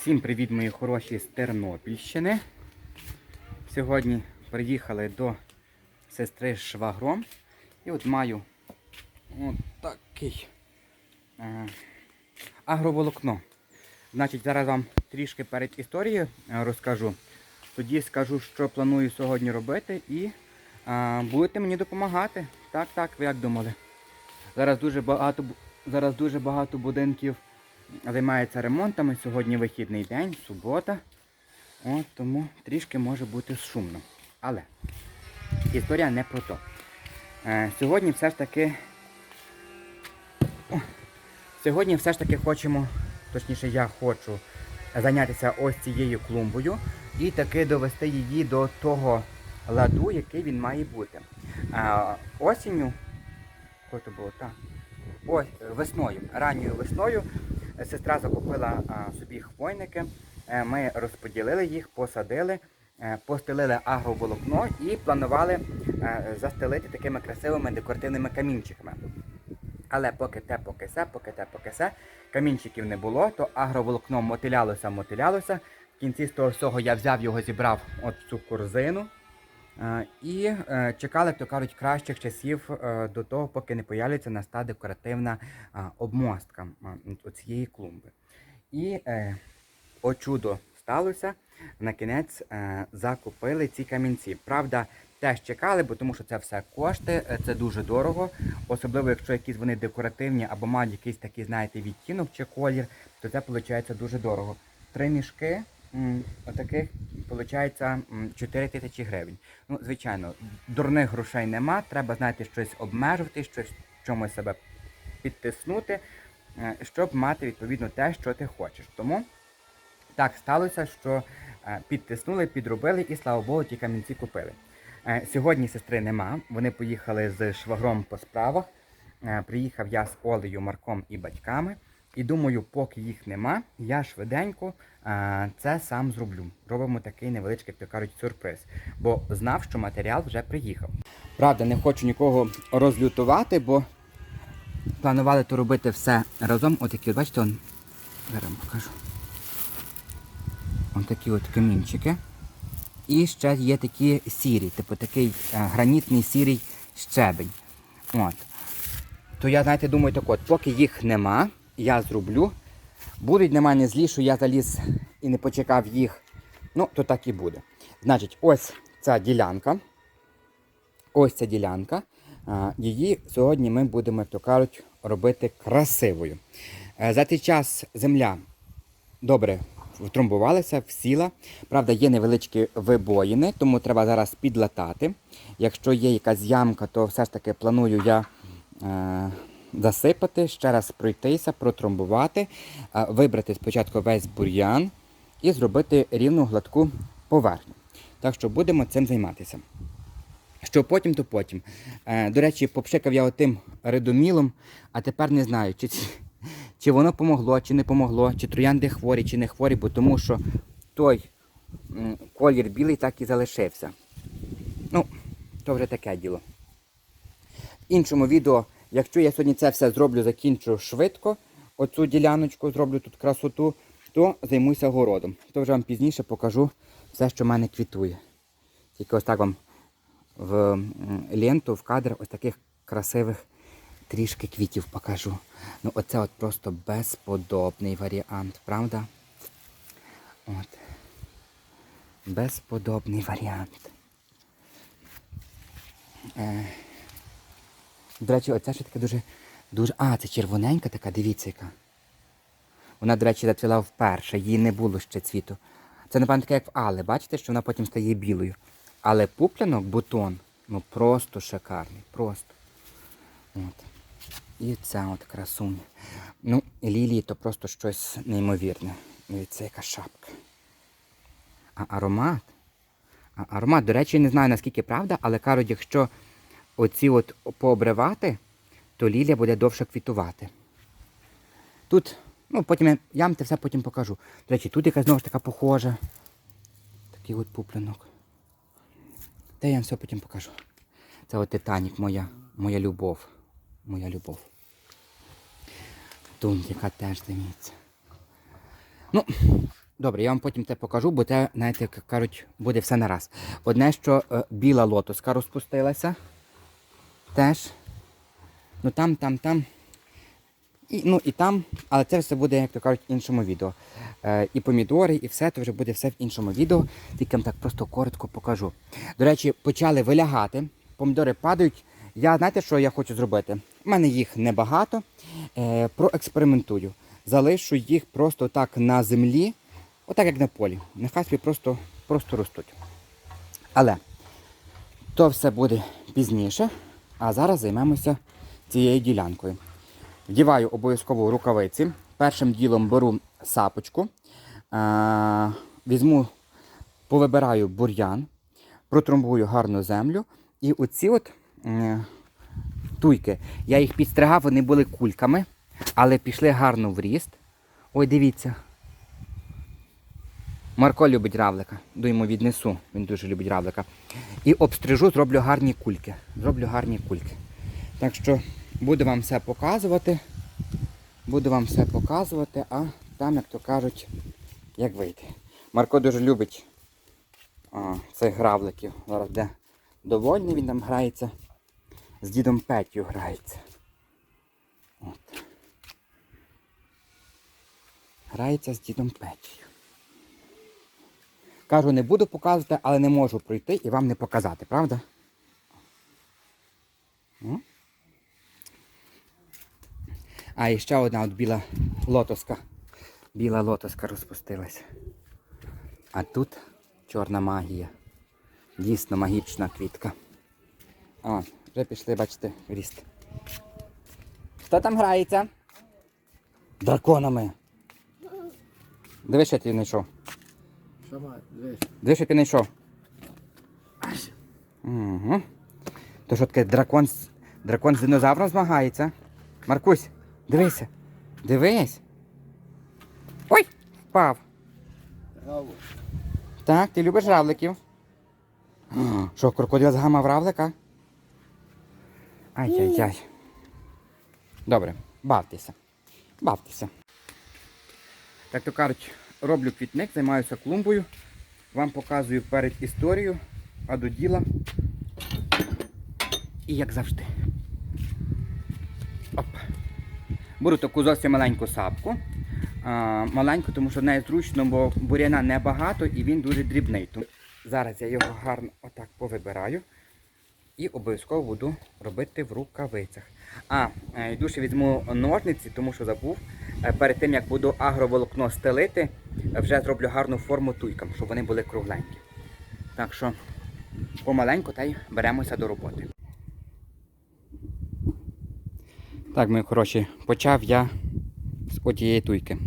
Всім привіт, мої хороші з Тернопільщини. Сьогодні приїхали до сестри з швагром. І от маю от е, агроволокно. Значить, зараз вам трішки перед історією е, розкажу. Тоді скажу, що планую сьогодні робити, і е, будете мені допомагати. Так, так, ви як думали? Зараз дуже багато, зараз дуже багато будинків займається ремонтами. Сьогодні вихідний день, субота. От, тому трішки може бути шумно. Але історія не про то. Е, сьогодні все ж таки. О, сьогодні все ж таки хочемо, точніше, я хочу зайнятися ось цією клумбою і таки довести її до того ладу, який він має бути. Е, осінню, було так. Ось весною, ранньою весною сестра закупила собі хвойники. Е, Ми розподілили їх, посадили, е, постелили агроволокно і планували е, застелити такими красивими декоративними камінчиками. Але поки те, поки се, поки те, поки се, камінчиків не було, то агроволокно мотилялося, мотилялося. В кінці з того всього я взяв його, зібрав от цю корзину. Е, І е, чекали, то кажуть, кращих часів е, до того, поки не появиться на ста декоративна обмостка цієї клумби. І о чудо сталося. На кінець закупили ці камінці. Правда, теж чекали, бо тому що це все кошти, це дуже дорого. Особливо, якщо якісь вони декоративні або мають якийсь такий, знаєте, відтінок чи колір, то це виходить дуже дорого. Три мішки отаких виходить 4 тисячі гривень. Ну, звичайно, дурних грошей нема, треба, знаєте, щось обмежувати, щось чомусь себе підтиснути, е, щоб мати відповідно те, що ти хочеш. Тому так сталося, що е, підтиснули, підробили і слава Богу, ті камінці купили. Е, Сьогодні сестри нема. Вони поїхали з швагром по справах. Приїхав я з Олею, Марком і батьками. І думаю, поки їх нема, я швиденько е, це сам зроблю. Робимо такий невеличкий, як то кажуть, сюрприз. Бо знав, що матеріал вже приїхав. Правда, не хочу нікого розлютувати, бо планували то робити все разом. Отакі, от, бачите, он, зараз покажу. Ось такі от камінчики. І ще є такі сірі, типу такий е, гранітний сірий щебень. От. То я, знаєте, думаю, так от, поки їх нема, я зроблю. Будуть на мене злі, що я заліз і не почекав їх. Ну, то так і буде. Значить, ось ця ділянка. Ось ця ділянка. Її сьогодні ми будемо, то кажуть, робити красивою. Е, За цей час земля добре втрамбувалася, всіла. Правда, є невеличкі вибоїни, тому треба зараз підлатати. Якщо є якась ямка, то все ж таки планую я е, засипати, ще раз пройтися, протрамбувати, е, вибрати спочатку весь бур'ян і зробити рівну гладку поверхню. Так що будемо цим займатися. Що потім, то потім. Е, до речі, попшикав я отим редомілом, а тепер не знаю, чи, чи воно помогло, чи не помогло, чи троянди хворі, чи не хворі, бо тому що той колір білий так і залишився. Ну, то вже таке діло. В іншому відео, якщо я сьогодні це все зроблю, закінчу швидко, оцю діляночку зроблю тут красоту, то займуся городом. То вже вам пізніше покажу все, що в мене квітує. Тільки ось так вам в ленту, в кадр ось таких красивих трішки квітів покажу. Ну, оце от просто безподобний варіант, правда? От. Безподобний варіант. Е, до речі, оця ще така дуже, дуже. А, це червоненька така, дивіться яка. Вона, до речі, зацвіла вперше, її не було ще цвіту. Це, напевно, таке, як в Але, бачите, що вона потім стає білою. Але пуплянок, бутон, ну просто шикарний, просто. От. І ця от красуня. Ну, лілії то просто щось неймовірне. Дивіться, яка шапка. А аромат. А аромат, до речі, не знаю наскільки правда, але кажуть, якщо оці от пообривати, то лілія буде довше квітувати. Тут, ну потім я, я вам це все потім покажу. До речі, тут якась знову ж така похожа. Такий от пуплянок. Та я вам все потім покажу. Це от Титанік, моя, моя любов. Моя любов. Тут яка теж дивіться. Ну, Добре, я вам потім те покажу, бо те, знаєте, як кажуть, буде все нараз. Одне, що е, біла лотоска розпустилася. Теж. Ну там, там, там. І, ну і там, але це все буде, як то кажуть, в іншому відео. Е, і помідори, і все, то вже буде все в іншому відео. Тільки вам так просто коротко покажу. До речі, почали вилягати, помідори падають. Я знаєте, що я хочу зробити? У мене їх небагато. Е, проекспериментую. Залишу їх просто так на землі, отак як на полі. Нехай собі просто, просто ростуть. Але то все буде пізніше. А зараз займемося цією ділянкою. Вдіваю обов'язково рукавиці. Першим ділом беру сапочку, візьму, повибираю бур'ян, протrumбую гарну землю. І оці от е, туйки, я їх підстригав, вони були кульками, але пішли гарно в ріст. Ой, дивіться. Марко любить равлика. Ду йому віднесу, він дуже любить равлика. І обстрижу, зроблю гарні кульки. Зроблю гарні кульки. Так що буду вам все показувати. Буду вам все показувати, а там, як то кажуть, як вийде. Марко дуже любить а, цих гравликів. Зараз де довольний, він там грається. З дідом Петю грається. От. Грається з дідом Петю. Кажу, не буду показувати, але не можу пройти і вам не показати, правда? А і ще одна от біла лотоска. Біла лотоска розпустилася. А тут чорна магія. Дійсно магічна квітка. О, вже пішли, бачите, ріст. Хто там грається? Драконами. Дивись, що тобі знайшов. Дивись, що ти знайшов. Угу. То що таке дракон, з- дракон з динозавром змагається? Маркусь, дивися. Дивись. Ой, впав. Так, ти любиш равликів? А, Що, крокодил згамав равлика? Ай-яй-яй. Добре, бавтеся. Бавтеся. Так то кажуть, роблю квітник, займаюся клумбою. Вам показую перед історію, а до діла. І як завжди. Оп. Беру таку зовсім маленьку сапку. А, маленьку, тому що в неї зручно, бо буряна небагато і він дуже дрібний. Тому зараз я його гарно отак повибираю і обов'язково буду робити в рукавицях. А, е, йду візьму ножниці, тому що забув. Е, Перед тим як буду агроволокно стелити, вже зроблю гарну форму туйкам, щоб вони були кругленькі. Так що помаленьку та й беремося до роботи. Так, мої хороші, почав я з отієї туйки.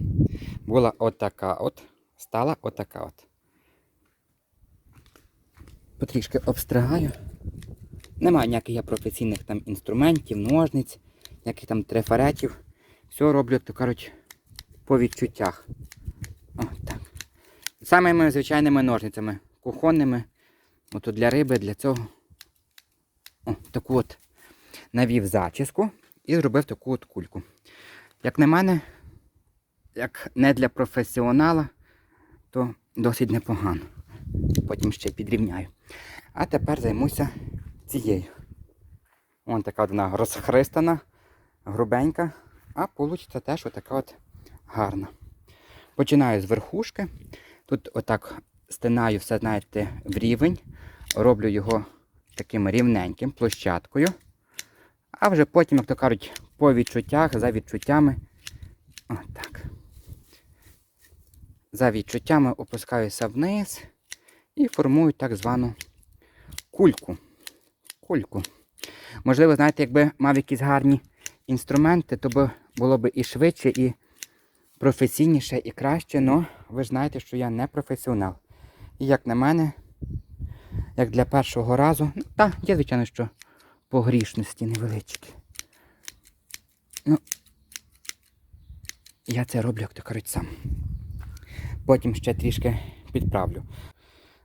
Була отака от, стала отака от. Потрішки обстригаю. Немає ніяких я професійних там інструментів, ножниць, ніяких там трефаретів. Все роблю, то кажуть, по відчуттях. О, так. Самими звичайними ножницями, кухонними. Ото для риби, для цього. О, таку от навів зачіску і зробив таку от кульку. Як на мене, як не для професіонала, то досить непогано. Потім ще підрівняю. А тепер займуся цією. Вон така вона розхристана, грубенька, а вийде теж отака от гарна. Починаю з верхушки. Тут отак стинаю все, знаєте, в рівень. Роблю його таким рівненьким площадкою. А вже потім, як то кажуть, по відчуттях, за відчуттями. Отак. За відчуттями опускаюся вниз і формую так звану кульку. Кульку. Можливо, знаєте, якби мав якісь гарні інструменти, то було б і швидше, і професійніше, і краще, але ви ж знаєте, що я не професіонал. І як на мене, як для першого разу, ну, та, є, звичайно, що погрішності невеличкі. Ну, я це роблю, як то кажуть, сам. Потім ще трішки підправлю.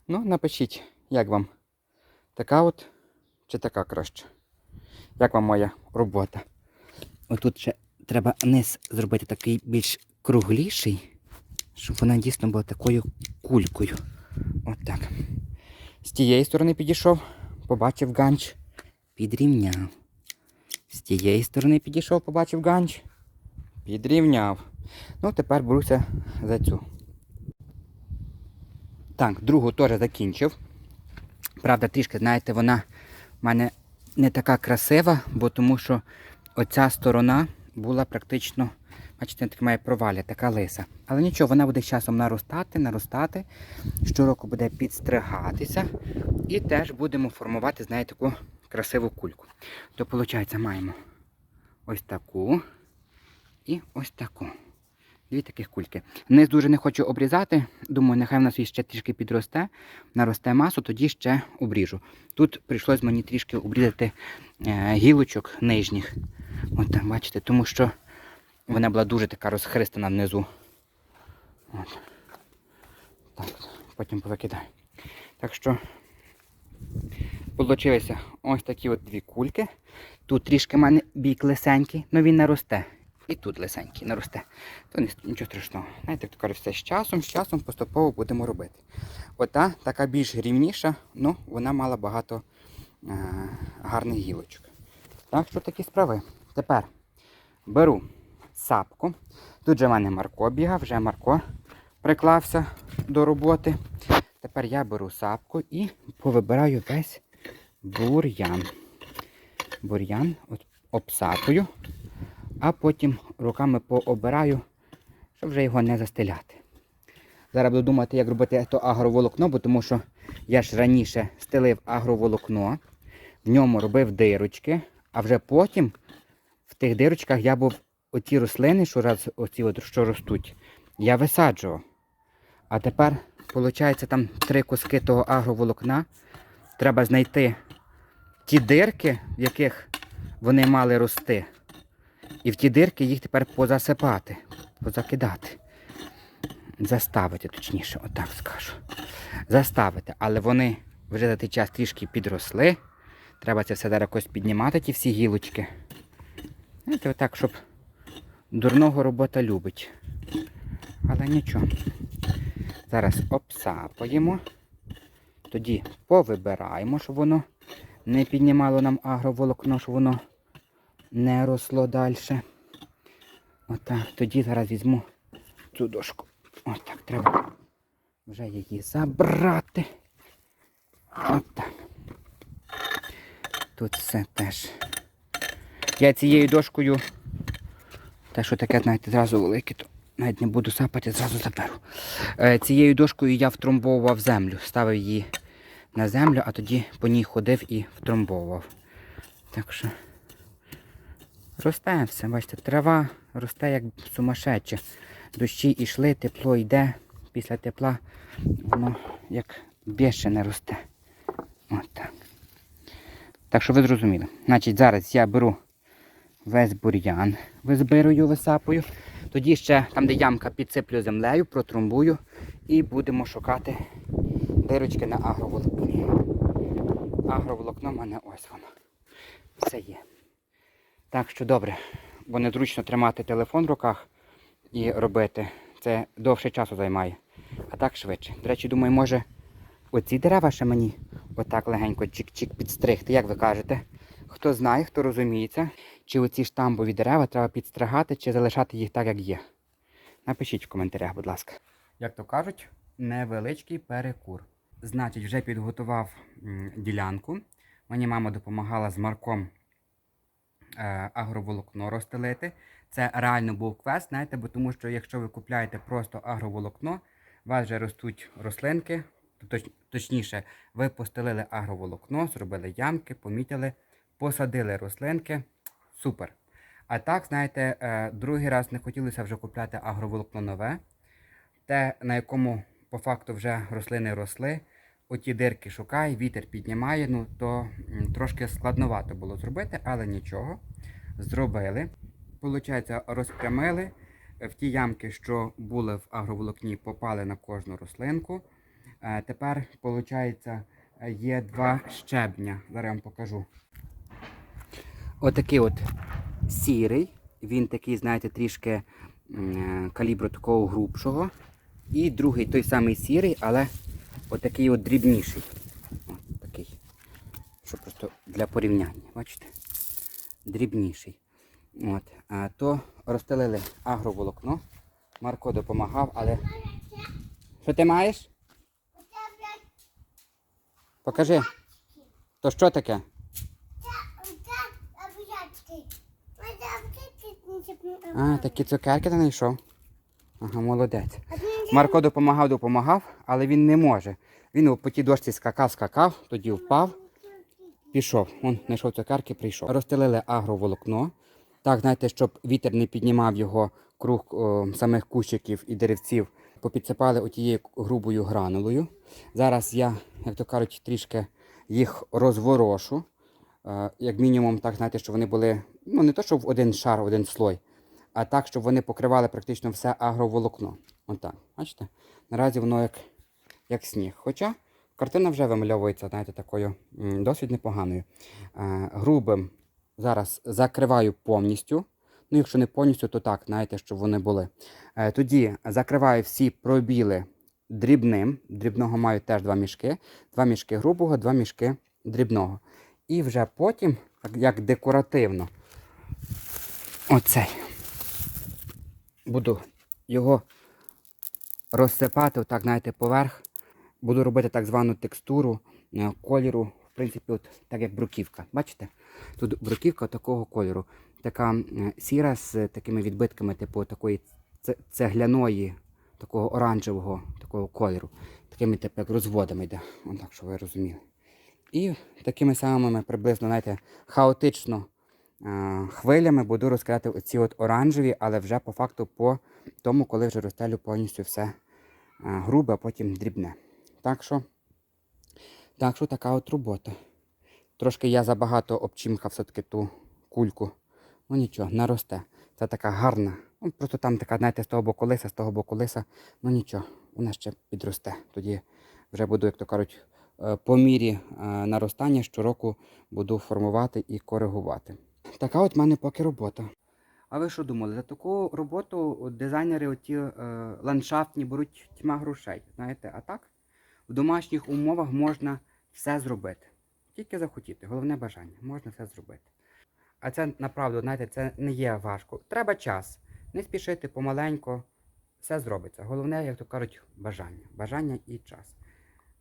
Ну, напишіть, як вам така от чи така краще. Як вам моя робота? Отут ще треба низ зробити такий більш кругліший, щоб вона дійсно була такою кулькою. От так. З тієї сторони підійшов, побачив ганч, підрівняв. З тієї сторони підійшов, побачив ганч, підрівняв. Ну, тепер беруся за цю. Так, другу теж закінчив. Правда, трішки, знаєте, вона в мене не така красива, бо тому що оця сторона була практично, бачите, так має проваля, така лиса. Але нічого, вона буде з часом наростати, наростати. Щороку буде підстригатися. І теж будемо формувати, знаєте, таку красиву кульку. То, виходить, маємо ось таку і ось таку. Дві таких кульки. Низ дуже не хочу обрізати. Думаю, нехай в нас ще трішки підросте, наросте масу, тоді ще обріжу. Тут прийшлось мені трішки обрізати е, гілочок нижніх. От так, бачите, тому що вона була дуже така розхристана внизу. От. Так, потім повикидаю. Так що получилися ось такі от дві кульки. Тут трішки в мене бік лисенький, але він наросте. І тут лисенький наросте. То нічого страшного. Знаєте, як то кажуть, все з часом, з часом поступово будемо робити. Ота така більш рівніша, ну вона мала багато е, гарних гілочок. Так що такі справи. Тепер беру сапку. Тут же в мене Марко бігав, вже Марко приклався до роботи. Тепер я беру сапку і повибираю весь бур'ян. Бур'ян обсапую, а потім руками пообираю, щоб вже його не застеляти. Зараз буду думати, як робити то агроволокно, бо тому що я ж раніше стелив агроволокно, в ньому робив дирочки, а вже потім в тих дирочках я був оті рослини, що раз оці от, що ростуть, я висаджував. А тепер, виходить, там три куски того агроволокна. Треба знайти ті дирки, в яких вони мали рости. І в ті дирки їх тепер позасипати, позакидати. Заставити, точніше, отак скажу. Заставити. Але вони вже за той час трішки підросли. Треба це все зараз якось піднімати, ті всі гілочки. Знаєте, отак, щоб дурного робота любить. Але нічого. Зараз обсапаємо. Тоді повибираємо, щоб воно не піднімало нам агроволокно, щоб воно не росло далі. Отак. Тоді зараз візьму цю дошку. Отак, треба вже її забрати. Отак. Тут все теж. Я цією дошкою, те, що таке, знаєте, зразу велике, то навіть не буду сапати, зразу заберу. Е, цією дошкою я втромбовував землю, ставив її на землю, а тоді по ній ходив і втромбовував. Так що росте все, бачите, трава росте як сумасшедше. Дощі йшли, тепло йде. Після тепла воно як більше росте. От так. Так що ви зрозуміли. Значить, зараз я беру весь бур'ян, визбирую, висапую. Тоді ще там, де ямка, підсиплю землею, протрумбую і будемо шукати дирочки на агроволокні. Агроволокно в мене ось воно. Все є. Так що добре, бо незручно тримати телефон в руках і робити. Це довше часу займає. А так швидше. До речі, думаю, може оці дерева ще мені отак легенько чик-чик підстригти, як ви кажете. Хто знає, хто розуміється, чи оці штамбові дерева треба підстригати, чи залишати їх так, як є. Напишіть в коментарях, будь ласка. Як то кажуть, невеличкий перекур. Значить, вже підготував ділянку. Мені мама допомагала з марком агроволокно розстелити. Це реально був квест, знаєте, бо тому що якщо ви купляєте просто агроволокно, у вас вже ростуть рослинки, точ- точніше, ви постелили агроволокно, зробили ямки, помітили, посадили рослинки. Супер. А так, знаєте, е, другий раз не хотілося вже купляти агроволокно нове, те, на якому по факту вже рослини росли. Оті дирки шукає, вітер піднімає, ну то трошки складновато було зробити, але нічого. Зробили. Получається, розпрямили. Е, В ті ямки, що були в агроволокні, попали на кожну рослинку. Е, Тепер, виходить, є два щебня. Зараз я вам покажу. Отакий от сірий. Він такий, знаєте, трішки е, калібру такого грубшого. І другий той самий сірий, але отакий от дрібніший. От такий. Що просто для порівняння, бачите? Дрібніший. От. А то розстелили агроволокно. Марко допомагав, але. Що ти маєш? Покажи. То що таке? А, такі цукерки ти знайшов. Ага, молодець. Марко допомагав, допомагав, але він не може. Він по тій дошці скакав, скакав, тоді впав, пішов. Он знайшов цукерки, прийшов. Розстелили агроволокно. Так, знаєте, щоб вітер не піднімав його круг о, самих кущиків і деревців, попідсипали отією грубою гранулою. Зараз я, як то кажуть, трішки їх розворошу. Е, Як мінімум, так знаєте, щоб вони були, ну не то, що в один шар, один слой, а так, щоб вони покривали практично все агроволокно. Отак. Бачите? Наразі воно як, як сніг. Хоча картина вже вимальовується, знаєте, такою досить непоганою. Е, грубим зараз закриваю повністю. Ну, якщо не повністю, то так, знаєте, щоб вони були. Е, тоді закриваю всі пробіли дрібним. Дрібного маю теж два мішки. Два мішки грубого, два мішки дрібного. І вже потім, як декоративно, оцей. Буду його розсипати, отак, знаєте, поверх. Буду робити так звану текстуру е, кольору, в принципі, от так як бруківка. Бачите? Тут бруківка такого кольору. Така е, сіра з такими відбитками, типу такої цегляної, такого оранжевого такого кольору. Такими типу, як розводами йде. Отак, щоб ви розуміли. І такими самими приблизно, знаєте, хаотично е, хвилями буду розкривати оці от оранжеві, але вже по факту по тому, коли вже розстелю повністю все е, грубе, а потім дрібне. Так що, так що така от робота. Трошки я забагато обчимкав все-таки ту кульку. Ну нічого, наросте. Це така гарна. Ну, просто там така, знаєте, з того боку лиса, з того боку лиса. Ну нічого, вона ще підросте. Тоді вже буду, як то кажуть, е, по мірі е, наростання щороку буду формувати і коригувати. Така от в мене поки робота. А ви що думали? За таку роботу дизайнери оті е, ландшафтні беруть тьма грошей. Знаєте, а так? В домашніх умовах можна все зробити. Тільки захотіти, головне бажання, можна все зробити. А це направду, знаєте, це не є важко. Треба час. Не спішити помаленько, все зробиться. Головне, як то кажуть, бажання. Бажання і час.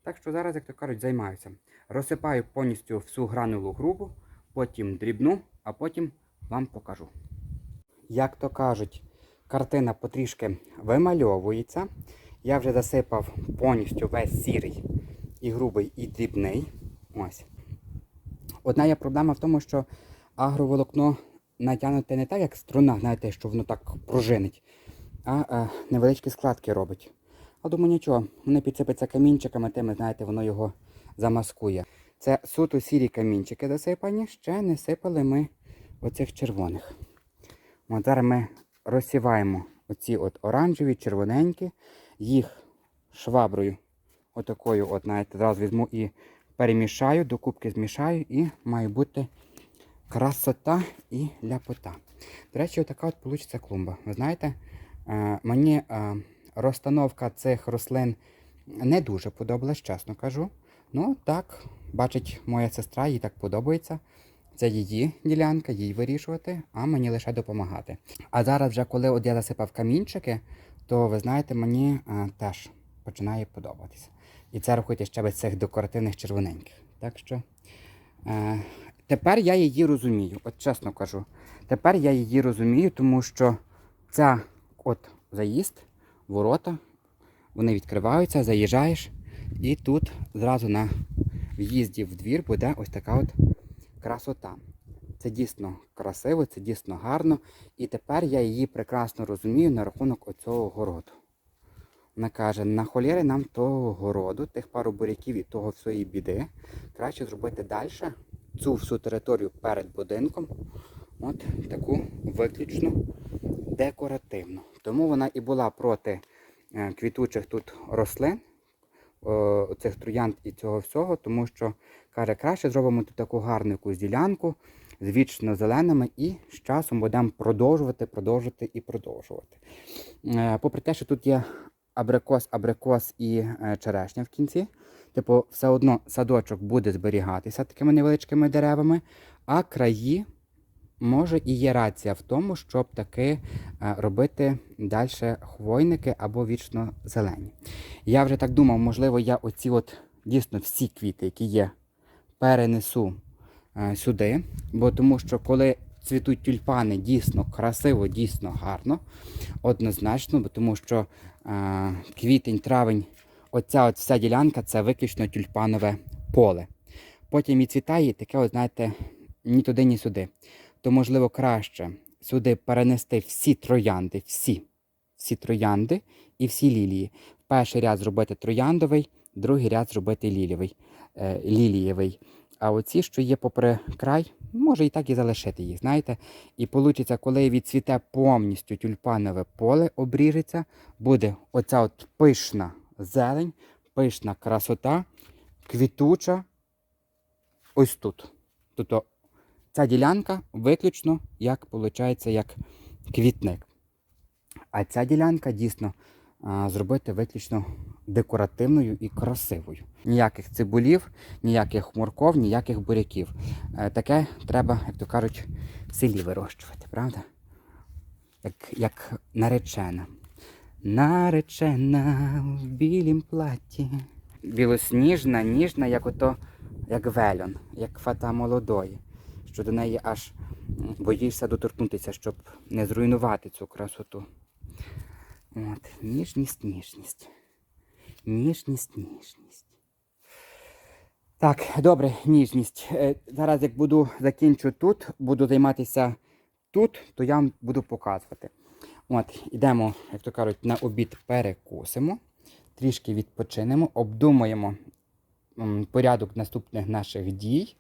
Так що зараз, як то кажуть, займаюся. Розсипаю повністю всю гранулу грубу, потім дрібну, а потім вам покажу. Як то кажуть, картина потрішки вимальовується. Я вже засипав повністю весь сірий і грубий, і дрібний. Ось. Одна є проблема в тому, що агроволокно натягнуте не так, як струна, знаєте, що воно так пружинить, а, а невеличкі складки робить. А думаю, нічого, вони підсипаться камінчиками, тими, знаєте, воно його замаскує. Це суто сірі камінчики засипані, ще не сипали ми оцих червоних. От зараз ми розсіваємо оці от оранжеві, червоненькі, їх шваброю, отакою, от, знаєте, зараз візьму і перемішаю, до кубки змішаю і має бути красота і ляпота. До речі, отака от вийде клумба. Ви знаєте, е, мені е, розстановка цих рослин не дуже подобалась, чесно кажу. Ну так, бачить моя сестра, їй так подобається. Це її ділянка, їй вирішувати, а мені лише допомагати. А зараз, вже коли от я засипав камінчики, то ви знаєте, мені е, теж починає подобатися. І це рахуйте ще без цих декоративних червоненьких. Так що е, тепер я її розумію, от чесно кажу. Тепер я її розумію, тому що ця от заїзд, ворота, вони відкриваються, заїжджаєш, і тут зразу на в'їзді в двір буде ось така от красота. Це дійсно красиво, це дійсно гарно. І тепер я її прекрасно розумію на рахунок оцього городу. Вона каже, на холєри нам того городу, тих пару буряків і того всієї біди. Краще зробити далі цю всю територію перед будинком. От таку виключно декоративну. Тому вона і була проти е, квітучих тут рослин, цих троянд і цього всього, тому що каже, краще зробимо тут таку гарну якусь ділянку з вічно зеленими і з часом будемо продовжувати, продовжувати і продовжувати. Е, Попри те, що тут є абрикос, абрикос і е, черешня в кінці. Типу, все одно садочок буде зберігатися такими невеличкими деревами, а краї може і є рація в тому, щоб таки е, робити далі хвойники або вічно зелені. Я вже так думав, можливо, я оці от дійсно всі квіти, які є, перенесу е, сюди, бо тому що коли цвітуть тюльпани дійсно красиво, дійсно гарно, однозначно, бо тому що е, квітень, травень, оця от вся ділянка це виключно тюльпанове поле. Потім і цвітає таке, от, знаєте, ні туди, ні сюди. То, можливо, краще сюди перенести всі троянди, всі, всі троянди і всі лілії. Перший ряд зробити трояндовий, другий ряд зробити лілівий, е, лілієвий. А оці, що є попри край, може і так і залишити їх, знаєте. І вийде, коли відцвіте повністю тюльпанове поле, обріжеться, буде оця от пишна зелень, пишна красота, квітуча ось тут. Тобто ця ділянка виключно як виходить, як квітник. А ця ділянка дійсно зробити виключно декоративною і красивою. Ніяких цибулів, ніяких морков, ніяких буряків. Е, Таке треба, як то кажуть, в селі вирощувати, правда? Як, як наречена. Наречена в білім платі. Білосніжна, ніжна, як ото, як вельон, як фата молодої. Що до неї аж боїшся доторкнутися, щоб не зруйнувати цю красоту. От, ніжність, ніжність. Ніжність, ніжність. Так, добре, ніжність. Е, Зараз, як буду закінчу тут, буду займатися тут, то я вам буду показувати. От, ідемо, як то кажуть, на обід перекусимо, трішки відпочинемо, обдумаємо порядок наступних наших дій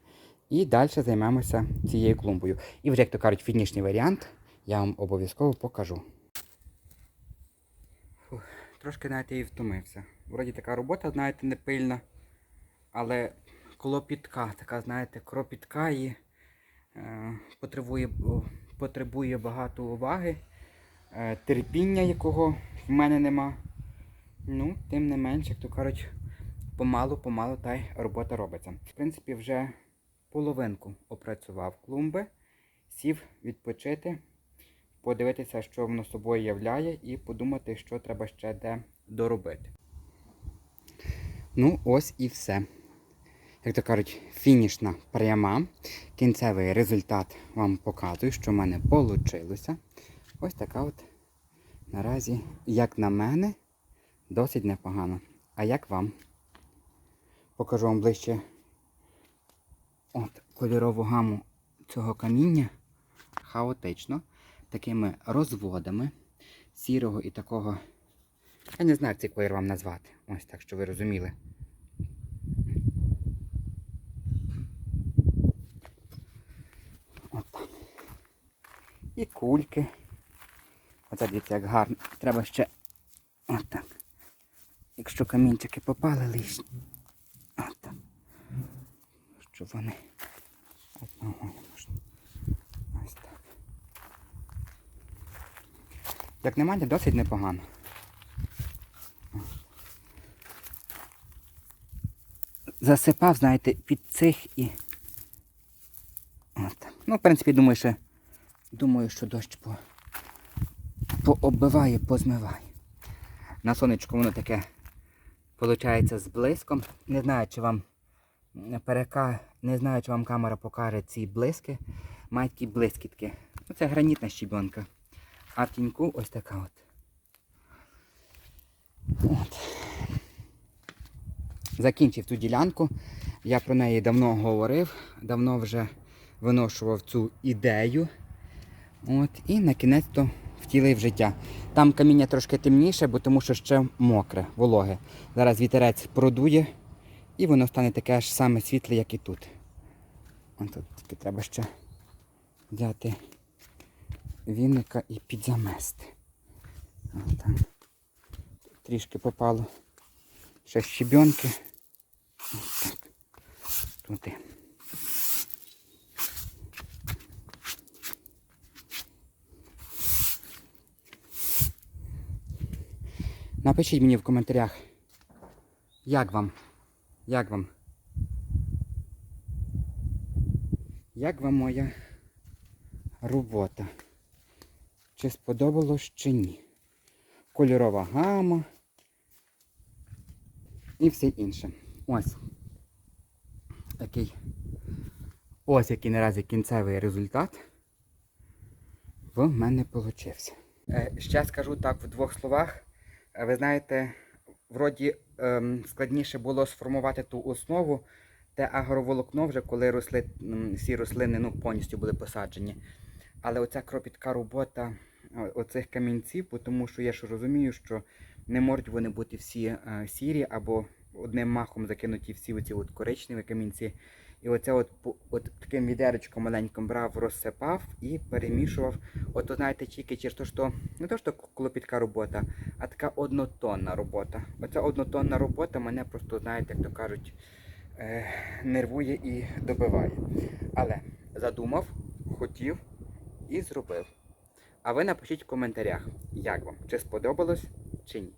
і далі займемося цією клумбою. І вже, як то кажуть, фінішний варіант я вам обов'язково покажу. Фух, трошки навіть і втомився. Вроді така робота, знаєте, не пильна, але клопітка, така, знаєте, кропітка і е, потребує, потребує багато уваги, е, терпіння, якого в мене нема. Ну, тим не менше, як то кажуть, помалу-помалу та й робота робиться. В принципі, вже половинку опрацював клумби, сів відпочити, подивитися, що воно собою являє, і подумати, що треба ще де доробити. Ну, ось і все. Як то кажуть, фінішна пряма. Кінцевий результат вам показую, що в мене вийшло. Ось така от наразі, як на мене, досить непогано. А як вам? Покажу вам ближче от, кольорову гаму цього каміння. Хаотично. Такими розводами сірого і такого. Я не знаю, цей колір вам назвати. Ось так, що ви розуміли. От так. І кульки. Оце дивіться, як гарно. Треба ще отак. Якщо камінчики попали лишні. Отак. Щоб вони одного можна. Ось так. Як немає, досить непогано. Засипав, знаєте, під цих і. От. Ну, в принципі, думаю, що думаю, що дощ по, пооббиває, позмиває. На сонечку воно таке виходить з блиском. Не знаю, чи вам перека... не знаю, чи вам камера покаже ці блиски. Мають такі блискітки. Це гранітна щебенка. А в тіньку ось така от. От. Закінчив ту ділянку. Я про неї давно говорив, давно вже виношував цю ідею. От, і на кінець то втілив життя. Там каміння трошки темніше, бо тому що ще мокре, вологе. Зараз вітерець продує і воно стане таке ж саме світле, як і тут. От тут тільки треба ще взяти віника і підзамести. Так. Трішки попало ще щебенки. От так. Туди. Напишіть мені в коментарях, як вам? Як вам? Як вам моя робота? Чи сподобалось чи ні? Кольорова гама і все інше. Ось. Який. Ось який наразі кінцевий результат в мене получився. Е, Ще скажу так в двох словах. Е, Ви знаєте, вроді ем, складніше було сформувати ту основу, те агроволокно вже коли росли всі рослини ну, повністю були посаджені. Але оця кропітка робота оцих камінців, тому що я ж розумію, що не можуть вони бути всі е, сірі або одним махом закинуті всі оці от коричневі камінці. І оце от, от таким відеречком маленьким брав, розсипав і перемішував. От, знаєте, тільки через те, що не то, що клопітка робота, а така однотонна робота. Оця однотонна робота мене просто, знаєте, як то кажуть, е, нервує і добиває. Але задумав, хотів і зробив. А ви напишіть в коментарях, як вам, чи сподобалось, чи ні.